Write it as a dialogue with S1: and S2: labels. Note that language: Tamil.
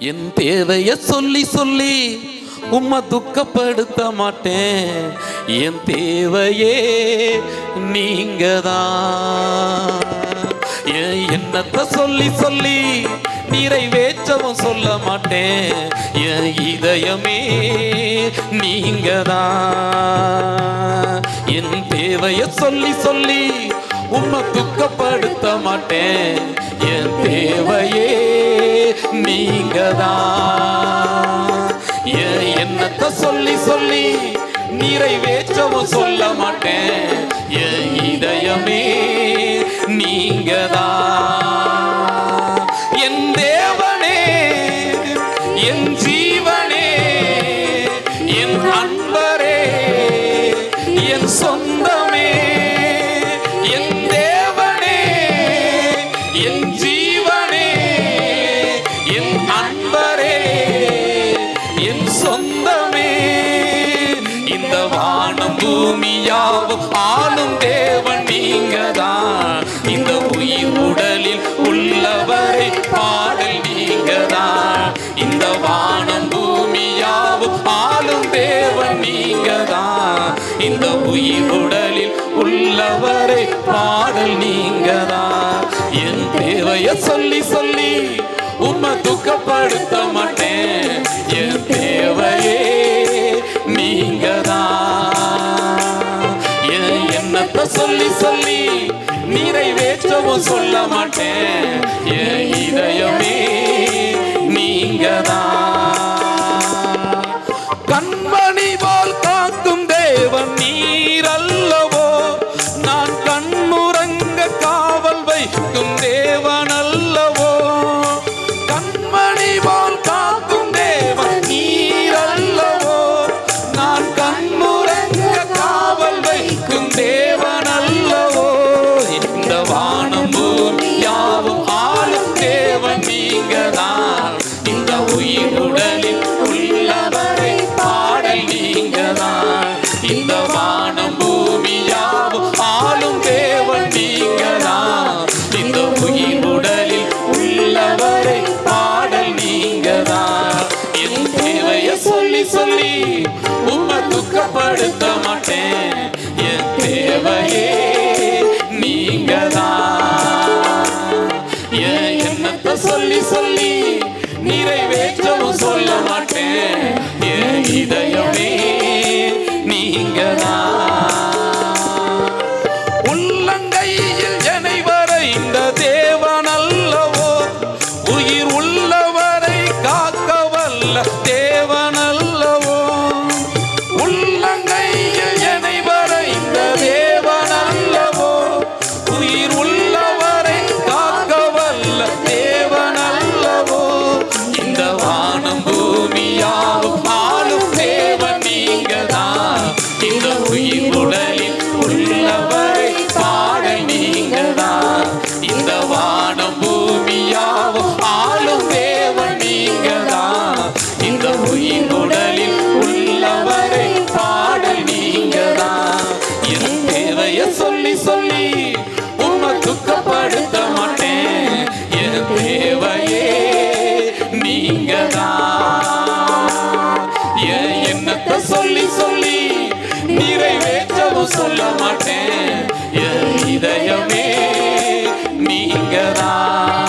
S1: என் தேவைய சொல்லி சொல்லி உம்மை துக்கப்படுத்த மாட்டேன். என் தேவையே நீங்க தான் என் எண்ணத்தை சொல்லி சொல்லி நிறைவேற்றவும் சொல்ல மாட்டேன். என் இதயமே நீங்க தான் என் தேவைய சொல்லி சொல்லி உம்மை துக்கப்படுத்த மாட்டேன். என் தேவையே நீங்கதா. ஏன் என்னத்தை சொல்லி சொல்லி நிறைவேற்றவும் சொல்ல மாட்டேன். என் இதயமே நீங்கதா. என் தேவனே என் ஜீவனே என் அன்பரே என் சொந்தமே என் தேவனே என் பூமியாவும் ஆளும் தேவன் நீங்க தான் இந்த உயிர் உடலில் உள்ளவரை பாடல் நீங்க தான் இந்த வானம் பூமியாவும் ஆளும் தேவன் நீங்க தான் இந்த உயிர் உடலில் உள்ளவரை பாடல் நீங்க தான் என் தேவைய சொல்லி சொல்லி உம்மை துக்கப்படுத்த மாட்டேன் சொல்லி சொல்லி நிறைவேற்றவும் சொல்ல மாட்டேன். என் இதயமே நீங்கதான். கண்மணி பொருட்படுத்த மாட்டேன் என் தேவையே நீங்கதான். என் எண்ணத்தை சொல்லி சொல்லி நிறைவேற்றவும் சொல்ல மாட்டேன் என் இதயமே சொல்ல மாட்டேன். இதயமே நீங்கதான்.